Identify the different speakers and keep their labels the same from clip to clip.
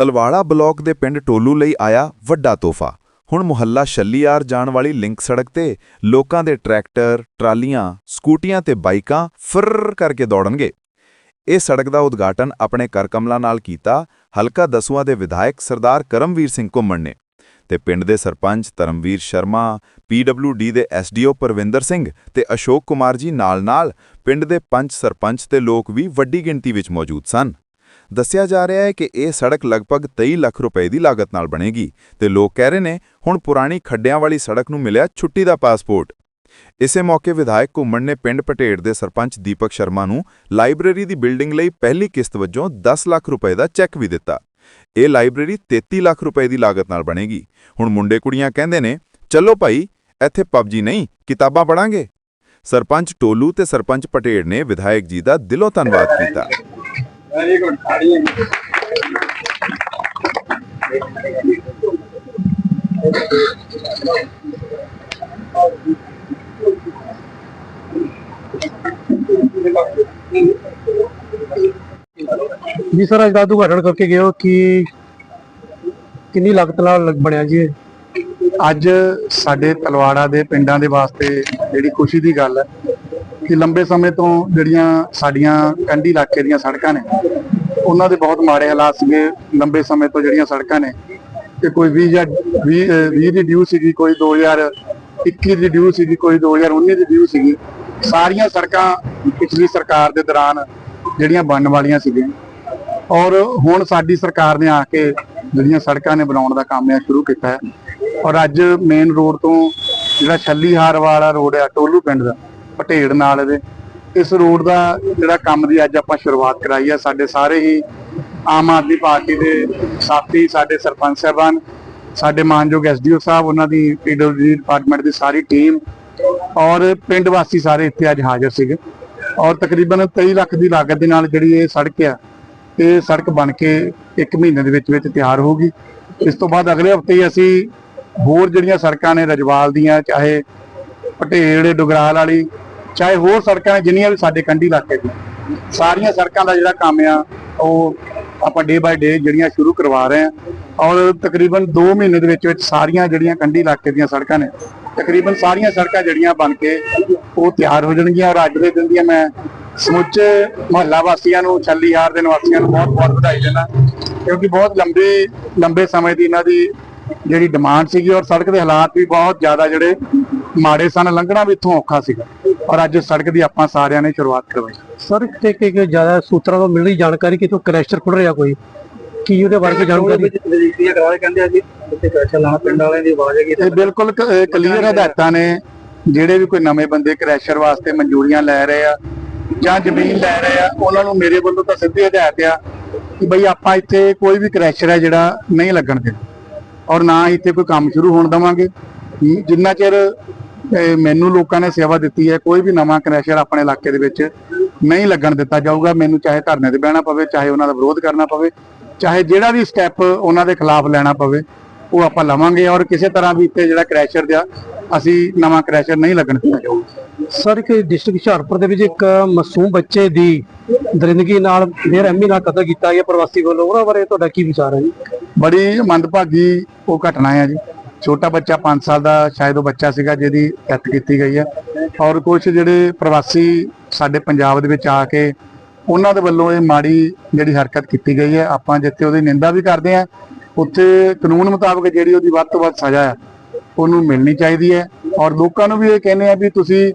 Speaker 1: Talwara block ਦੇ ਪਿੰਡ ਟੋਲੂ ਲਈ ਆਇਆ ਵੱਡਾ ਤੋਹਫਾ। ਹੁਣ ਮੁਹੱਲਾ ਛੱਲੀਆਰ ਜਾਣ ਵਾਲੀ ਲਿੰਕ ਸੜਕ ਤੇ ਲੋਕਾਂ ਦੇ ਟਰੈਕਟਰ, ਟਰਾਲੀਆਂ, ਸਕੂਟੀਆਂ ਤੇ ਬਾਈਕਾਂ ਫਰ ਕਰਕੇ ਦੌੜਨਗੇ। ਇਹ ਸੜਕ ਦਾ ਉਦਘਾਟਨ ਆਪਣੇ ਕਰਕਮਲਾ ਨਾਲ ਕੀਤਾ ਹਲਕਾ ਦਸੂਆਂ ਦੇ ਵਿਧਾਇਕ ਸਰਦਾਰ ਕਰਮਵੀਰ ਸਿੰਘ ਘੁੰਮਣ ਨੇ ਤੇ ਪਿੰਡ ਦੇ ਸਰਪੰਚ ਧਰਮਵੀਰ ਸ਼ਰਮਾ ਪੀਡਬਲਯੂਡੀ ਦੇ ਐਸਡੀਓ ਪਰਵਿੰਦਰ ਸਿੰਘ ਤੇ ਅਸ਼ੋਕ ਕੁਮਾਰ ਜੀ ਨਾਲ-ਨਾਲ ਪਿੰਡ ਦੇ ਪੰਚ ਸਰਪੰਚ ਤੇ ਲੋਕ ਵੀ ਵੱਡੀ ਗਿਣਤੀ ਵਿੱਚ ਮੌਜੂਦ ਸਨ। ਦੱਸਿਆ ਜਾ ਰਿਹਾ ਹੈ ਕਿ ਇਹ ਸੜਕ ਲਗਭਗ 23 ਲੱਖ ਰੁਪਏ ਦੀ ਲਾਗਤ ਨਾਲ ਬਣੇਗੀ ਤੇ ਲੋਕ ਕਹਿ ਰਹੇ ਨੇ ਹੁਣ ਪੁਰਾਣੀ ਖੱਡਿਆਂ ਵਾਲੀ ਸੜਕ ਨੂੰ ਮਿਲਿਆ ਛੁੱਟੀ ਦਾ ਪਾਸਪੋਰਟ। ਇਸੇ ਮੌਕੇ ਵਿਧਾਇਕ ਘੁੰਮਣ ਨੇ ਪਿੰਡ ਪਟੇੜ ਦੇ ਸਰਪੰਚ ਦੀਪਕ ਸ਼ਰਮਾ ਨੂੰ ਲਾਇਬ੍ਰੇਰੀ ਦੀ ਬਿਲਡਿੰਗ ਲਈ ਪਹਿਲੀ ਕਿਸ਼ਤ ਵਜੋਂ 10 ਲੱਖ ਰੁਪਏ ਦਾ ਚੈੱਕ ਵੀ ਦਿੱਤਾ। ਇਹ ਲਾਇਬ੍ਰੇਰੀ 33 ਲੱਖ ਰੁਪਏ ਦੀ ਲਾਗਤ ਨਾਲ ਬਣੇਗੀ। ਹੁਣ ਮੁੰਡੇ ਕੁੜੀਆਂ ਕਹਿੰਦੇ ਨੇ, ਚਲੋ ਭਾਈ, ਇੱਥੇ ਪਬਜੀ ਨਹੀਂ, ਕਿਤਾਬਾਂ ਪੜਾਂਗੇ ਸਰਪੰਚ ਟੋਲੂ ਤੇ ਸਰਪੰਚ ਪਟੇੜ ਨੇ ਵਿਧਾਇਕ ਜੀ ਦਾ ਦਿਲੋਂ ਧੰਨਵਾਦ ਕੀਤਾ।
Speaker 2: ਜੀ ਸਰ ਅੱਜ ਦਾ ਉਦਘਾਟਨ ਕਰਕੇ ਗਏ ਹੋ ਕਿ ਕਿੰਨੀ ਲਾਗਤ ਨਾਲ ਬਣਿਆ ਜੀ
Speaker 3: ਅੱਜ ਸਾਡੇ ਤਲਵਾੜਾ ਦੇ ਪਿੰਡਾਂ ਦੇ ਵਾਸਤੇ ਜਿਹੜੀ ਖੁਸ਼ੀ ਦੀ ਗੱਲ ਹੈ ਕਿ ਲੰਬੇ ਸਮੇਂ ਤੋਂ ਜਿਹੜੀਆਂ ਸਾਡੀਆਂ ਕੰਢੀ ਇਲਾਕੇ ਦੀਆਂ ਸੜਕਾਂ ਨੇ, ਉਹਨਾਂ ਦੇ ਬਹੁਤ ਮਾੜੇ ਹਾਲਾਤ ਸੀਗੇ। ਲੰਬੇ ਸਮੇਂ ਤੋਂ ਜਿਹੜੀਆਂ ਸੜਕਾਂ ਨੇ, ਕਿ ਕੋਈ 20 ਜਾਂ 20 ਅਹ 20 ਦੀ ਡਿਊ ਸੀਗੀ, ਕੋਈ 2021 ਦੀ ਡਿਊ ਸੀਗੀ, ਕੋਈ 2019 ਦੀ ਡਿਊ ਸੀਗੀ। ਸਾਰੀਆਂ ਸੜਕਾਂ ਪਿਛਲੀ ਸਰਕਾਰ ਦੇ ਦੌਰਾਨ ਜਿਹੜੀਆਂ ਬਣਨ ਵਾਲੀਆਂ ਸੀਗੀਆਂ। ਔਰ ਹੁਣ ਸਾਡੀ ਸਰਕਾਰ ਨੇ ਆ ਕੇ ਜਿਹੜੀਆਂ ਸੜਕਾਂ ਨੇ ਬਣਾਉਣ ਦਾ ਕੰਮ ਆ ਸ਼ੁਰੂ ਕੀਤਾ ਹੈ। ਔਰ ਅੱਜ ਮੇਨ ਰੋਡ ਤੋਂ ਜਿਹੜਾ ਛੱਲੀਹਾਰ ਵਾਲਾ ਰੋਡ ਆ ਟੋਲੂ ਪਿੰਡ ਦਾ ਪਟੇੜ ਨਾਲ ਇਹਦੇ। ਇਸ ਰੋਡ ਦਾ ਜਿਹੜਾ ਕੰਮ ਦੀ ਅੱਜ ਆਪਾਂ ਸ਼ੁਰੂਆਤ ਕਰਾਈ ਹੈ ਸਾਡੇ ਸਾਰੇ ਹੀ ਆਮ ਆਦਮੀ ਪਾਰਟੀ ਦੇ ਸਾਥੀ, ਸਾਡੇ ਸਰਪੰਚ ਸਾਹਿਬਾਨ, ਸਾਡੇ ਮਾਨਯੋਗ ਐਸਡੀਓ ਸਾਹਿਬ, ਉਹਨਾਂ ਦੀ ਪੀਡਬਲਯੂ ਡਿਪਾਰਟਮੈਂਟ ਦੀ ਸਾਰੀ ਟੀਮ ਔਰ ਪਿੰਡ ਵਾਸੀ ਸਾਰੇ ਇੱਥੇ ਅੱਜ ਹਾਜ਼ਰ ਸੀਗੇ। ਔਰ ਤਕਰੀਬਨ 23 ਲੱਖ ਦੀ ਲਾਗਤ ਦੇ ਨਾਲ ਜਿਹੜੀ ਇਹ ਸੜਕ ਆ, ਇਹ ਸੜਕ ਬਣ ਕੇ 1 ਮਹੀਨੇ ਦੇ ਵਿੱਚ ਵਿੱਚ ਤਿਆਰ ਹੋਊਗੀ। ਇਸ ਤੋਂ ਬਾਅਦ ਅਗਲੇ ਹਫ਼ਤੇ ਹੀ ਅਸੀਂ ਹੋਰ ਜਿਹੜੀਆਂ ਸੜਕਾਂ ਨੇ, ਰਜਵਾਲ ਦੀਆਂ, ਚਾਹੇ ਪਟੇੜ, ਡੁਗਰਾਲ ਵਾਲੀ ਚਾਹੇ ਹੋਰ ਸੜਕਾਂ ਨੇ, ਜਿੰਨੀਆਂ ਵੀ ਸਾਡੇ ਕੰਢੀ ਇਲਾਕੇ ਦੀ ਸਾਰੀਆਂ ਸੜਕਾਂ ਦਾ ਜਿਹੜਾ ਕੰਮ ਆ, ਉਹ ਆਪਾਂ ਡੇ ਬਾਏ ਡੇ ਜਿਹੜੀਆਂ ਸ਼ੁਰੂ ਕਰਵਾ ਰਹੇ ਹਾਂ। ਔਰ ਤਕਰੀਬਨ 2 ਮਹੀਨੇ ਦੇ ਵਿੱਚ ਵਿੱਚ ਸਾਰੀਆਂ ਜਿਹੜੀਆਂ ਕੰਢੀ ਇਲਾਕੇ ਦੀਆਂ ਸੜਕਾਂ ਨੇ, ਤਕਰੀਬਨ ਸਾਰੀਆਂ ਸੜਕਾਂ ਜਿਹੜੀਆਂ ਬਣ ਕੇ ਉਹ ਤਿਆਰ ਹੋ ਜਾਣਗੀਆਂ। ਔਰ ਅੱਜ ਦੇ ਦਿਨ ਦੀਆਂ ਮੈਂ ਸਮੁੱਚੇ ਮੁਹੱਲਾ ਵਾਸੀਆਂ ਨੂੰ, ਛੱਲੀਹਾਰ ਦੇ ਨਿਵਾਸੀਆਂ ਨੂੰ ਬਹੁਤ ਬਹੁਤ ਵਧਾਈ ਦਿੰਦਾ, ਕਿਉਂਕਿ ਬਹੁਤ ਲੰਬੇ ਲੰਬੇ ਸਮੇਂ ਦੀ ਇਹਨਾਂ ਦੀ ਜਿਹੜੀ ਡਿਮਾਂਡ ਸੀਗੀ। ਔਰ ਸੜਕ ਦੇ ਹਾਲਾਤ ਵੀ ਬਹੁਤ ਜ਼ਿਆਦਾ ਜਿਹੜੇ ਮਾੜੇ ਸਨ ਲੰਘਣਾ ਵੀ ਇੱਥੋਂ ਔਖਾ ਸੀਗਾ। ਔਰ ਅੱਜ ਸੜਕ ਦੀ ਆਪਾਂ ਸਾਰਿਆਂ ਨੇ ਸ਼ੁਰੂਆਤ ਕਰਵਾਈ।
Speaker 2: ਸਰ ਤੇ ਕਿ ਕਿ ਜ਼ਿਆਦਾ ਸੂਤਰਾਂ ਤੋਂ ਮਿਲ ਰਹੀ ਜਾਣਕਾਰੀ ਕਿ ਇਥੋਂ ਕ੍ਰੈਸ਼ਰ ਖੁੱਲ ਰਿਹਾ ਕੋਈ? ਕੀ ਉਹਦੇ ਬਾਰੇ ਜਾਣਕਾਰੀ?
Speaker 4: ਰਜਿਸਟਰੀਆਂ ਕਰਾ ਕੇ ਕਹਿੰਦੇ ਆ ਜੀ ਉੱਥੇ ਪੈਸਾ ਲਾਣਾ ਪਿੰਡ ਵਾਲਿਆਂ ਦੀ ਆਵਾਜ਼ ਹੈਗੀ
Speaker 3: ਇਹ ਬਿਲਕੁਲ ਕਲੀਅਰ ਹਦਾਇਤਾਂ ਨੇ ਜਿਹੜੇ ਵੀ ਕੋਈ ਨਵੇਂ ਬੰਦੇ ਕ੍ਰੈਸ਼ਰ ਵਾਸਤੇ ਮਨਜ਼ੂਰੀਆਂ ਲੈ ਰਹੇ ਆ ਜਾਂ ਜ਼ਮੀਨ ਲੈ ਰਹੇ ਆ ਉਹਨਾਂ ਨੂੰ ਮੇਰੇ ਵੱਲੋਂ ਤਾਂ ਸਿੱਧੀ ਹਦਾਇਤ ਆ ਕਿ ਬਈ ਆਪਾਂ ਇੱਥੇ ਕੋਈ ਵੀ ਕ੍ਰੈਸ਼ਰ ਹੈ ਜਿਹੜਾ ਨਹੀਂ ਲੱਗਣ ਦੇਣਾ। ਔਰ ਨਾ ਇੱਥੇ ਕੋਈ ਕੰਮ ਸ਼ੁਰੂ ਹੋਣ ਦਵਾਂਗੇ। ਜਿੰਨਾ ਚਿਰ ਮੈਨੂੰ ਲੋਕਾਂ ਨੇ ਸੇਵਾ ਦਿੱਤੀ ਹੈ ਕੋਈ ਵੀ ਨਵਾਂ ਕ੍ਰੈਸ਼ਰ ਆਪਣੇ ਇਲਾਕੇ ਦੇ ਵਿੱਚ ਨਹੀਂ ਲੱਗਣ ਦਿੱਤਾ ਜਾਊਗਾ। ਮੈਨੂੰ ਚਾਹੇ ਧਰਨੇ ਤੇ ਬਹਿਣਾ ਪਵੇ ਚਾਹੇ ਉਹਨਾਂ ਦਾ ਵਿਰੋਧ ਕਰਨਾ ਪਵੇ ਚਾਹੇ ਜਿਹੜਾ ਵੀ ਸਟੈਪ ਉਹਨਾਂ ਦੇ ਖਿਲਾਫ ਲੈਣਾ ਪਵੇ ਉਹ ਆਪਾਂ ਲਵਾਂਗੇ ਔਰ ਕਿਸੇ ਤਰ੍ਹਾਂ ਵੀ ਇੱਥੇ ਜਿਹੜਾ ਕ੍ਰੈਸ਼ਰ ਦਾ ਅਸੀਂ ਨਵਾਂ ਕ੍ਰੈਸ਼ਰ ਨਹੀਂ ਲੱਗਣ ਦਿੱਤਾ ਜਾਊਗਾ।
Speaker 2: ਸਰ ਇੱਕ ਡਿਸਟ੍ਰਿਕਟ ਹੁਸ਼ਿਆਰਪੁਰ ਦੇ ਵਿੱਚ ਇੱਕ ਮਾਸੂਮ ਬੱਚੇ ਦੀ ਦਰਿੰਦਗੀ ਨਾਲ ਬੇਰਹਿਮੀ ਨਾਲ ਕਤਲ ਕੀਤਾ ਗਿਆ ਪ੍ਰਵਾਸੀ ਵੱਲੋਂ। ਉਹਨਾਂ ਬਾਰੇ ਤੁਹਾਡਾ ਕੀ ਵਿਚਾਰ ਹੈ ਜੀ?
Speaker 3: ਬੜੀ ਮੰਦਭਾਗੀ ਉਹ ਘਟਨਾ ਹੈ ਜੀ। ਛੋਟਾ ਬੱਚਾ 5 ਸਾਲ ਦਾ, ਸ਼ਾਇਦ ਉਹ ਬੱਚਾ ਸੀਗਾ ਜਿਹਦੀ ਡੈਥ ਕੀਤੀ ਗਈ ਹੈ ਔਰ ਕੁਝ ਜਿਹੜੇ ਪ੍ਰਵਾਸੀ ਸਾਡੇ ਪੰਜਾਬ ਦੇ ਵਿੱਚ ਆ ਕੇ ਉਹਨਾਂ ਦੇ ਵੱਲੋਂ ਇਹ ਮਾੜੀ ਜਿਹੜੀ ਹਰਕਤ ਕੀਤੀ ਗਈ ਹੈ ਆਪਾਂ ਜਿੱਥੇ ਉਹਦੀ ਨਿੰਦਾ ਵੀ ਕਰਦੇ ਆ, ਉੱਥੇ ਕਾਨੂੰਨ ਮੁਤਾਬਕ ਜਿਹੜੀ ਉਹਦੀ ਵੱਧ ਤੋਂ ਵੱਧ ਸਜ਼ਾ ਹੈ ਉਹਨੂੰ ਮਿਲਣੀ ਚਾਹੀਦੀ ਹੈ ਔਰ ਲੋਕਾਂ ਨੂੰ ਵੀ ਇਹ ਕਹਿੰਦੇ ਆ ਵੀ ਤੁਸੀਂ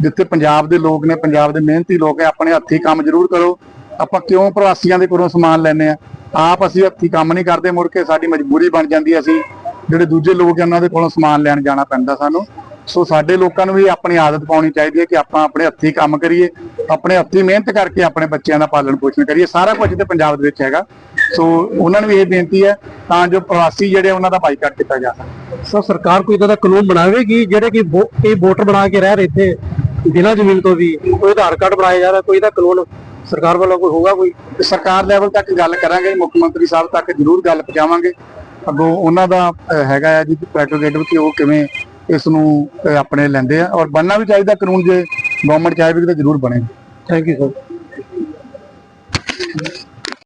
Speaker 3: ਜਿੱਥੇ ਪੰਜਾਬ ਦੇ ਲੋਕ ਨੇ, ਪੰਜਾਬ ਦੇ ਮਿਹਨਤੀ ਲੋਕ ਹੈ ਆਪਣੇ ਹੱਥੀਂ ਕੰਮ ਜ਼ਰੂਰ ਕਰੋ। ਆਪਾਂ ਕਿਉਂ ਪ੍ਰਵਾਸੀਆਂ ਦੇ ਕੋਲੋਂ ਸਮਾਨ ਲੈਨੇ ਆ? ਆਪ ਅਸੀਂ ਹੱਥੀਂ ਕੰਮ ਨਹੀਂ ਕਰਦੇ, ਮੁੜ ਕੇ ਸਾਡੀ ਮਜਬੂਰੀ ਬਣ ਜਾਂਦੀ ਅਸੀਂ। ਜਿਹੜੇ ਦੂਜੇ ਲੋਕ ਆ ਉਹਨਾਂ ਦੇ ਕੋਲੋਂ ਸਮਾਨ ਲੈਣ ਜਾਣਾ ਪੈਂਦਾ ਸਾਨੂੰ। ਸੋ ਸਾਡੇ ਲੋਕਾਂ ਨੂੰ ਵੀ ਆਪਣੀ ਆਦਤ ਪਾਉਣੀ ਚਾਹੀਦੀ ਹੈ ਕਿ ਆਪਾਂ ਆਪਣੇ ਹੱਥੀਂ ਕੰਮ ਕਰੀਏ ਆਪਣੇ ਹੱਥੀਂ ਮਿਹਨਤ ਕਰਕੇ ਆਪਣੇ ਬੱਚਿਆਂ ਦਾ ਪਾਲਣ ਪੋਸ਼ਣ ਕਰੀਏ। ਸਾਰਾ ਕੁਝ ਤੇ ਪੰਜਾਬ ਦੇ ਵਿੱਚ ਹੈਗਾ। ਸੋ ਉਹਨਾਂ ਨੂੰ ਵੀ ਇਹ ਬੇਨਤੀ ਹੈ ਤਾਂ ਜੋ ਪ੍ਰਵਾਸੀ ਜਿਹੜੇ ਉਹਨਾਂ ਦਾ ਬਾਈਕਾਟ ਕੀਤਾ ਜਾ ਸਕੇ।
Speaker 2: ਸਰ ਸਰਕਾਰ ਕੋਈ ਇਦਾਂ ਦਾ ਕਾਨੂੰਨ ਬਣਾਵੇਗੀ ਜਿਹੜੇ ਕਿ ਇਹ ਵੋਟਰ ਬਣਾ ਕੇ ਰਹਿ ਰਹੇ ਇੱਥੇ ਬਿਨਾਂ ਜ਼ਮੀਨ ਤੋਂ ਵੀ ਕੋਈ ਆਧਾਰ ਕਾਰਡ ਬਣਾਇਆ ਜਾ ਰਿਹਾ ਕੋਈ ਇਹਦਾ ਕਾਨੂੰਨ ਸਰਕਾਰ ਵੱਲੋਂ ਕੋਈ ਹੋਗਾ ਕੋਈ?
Speaker 3: ਸਰਕਾਰ ਲੈਵਲ ਤੱਕ ਗੱਲ ਕਰਾਂਗੇ ਮੁੱਖ ਮੰਤਰੀ ਸਾਹਿਬ ਤੱਕ ਜ਼ਰੂਰ ਗੱਲ ਪਹੁੰਚਾਵਾਂਗੇ। ਅੱਗੋਂ ਉਹਨਾਂ ਦਾ ਹੈਗਾ ਆ ਜੀ ਪ੍ਰੈਰੋਗੇਟਿਵ ਕਿ ਉਹ ਕਿਵੇਂ ਇਸ ਨੂੰ ਆਪਣੇ ਲੈਂਦੇ ਆ। ਔਰ ਬਣਨਾ ਵੀ ਚਾਹੀਦਾ ਕਾਨੂੰਨ ਜੇ ਗਵਰਨਮੈਂਟ ਚਾਹੇ ਵੀ ਤਾਂ ਜ਼ਰੂਰ ਬਣੇ।
Speaker 2: Thank you sir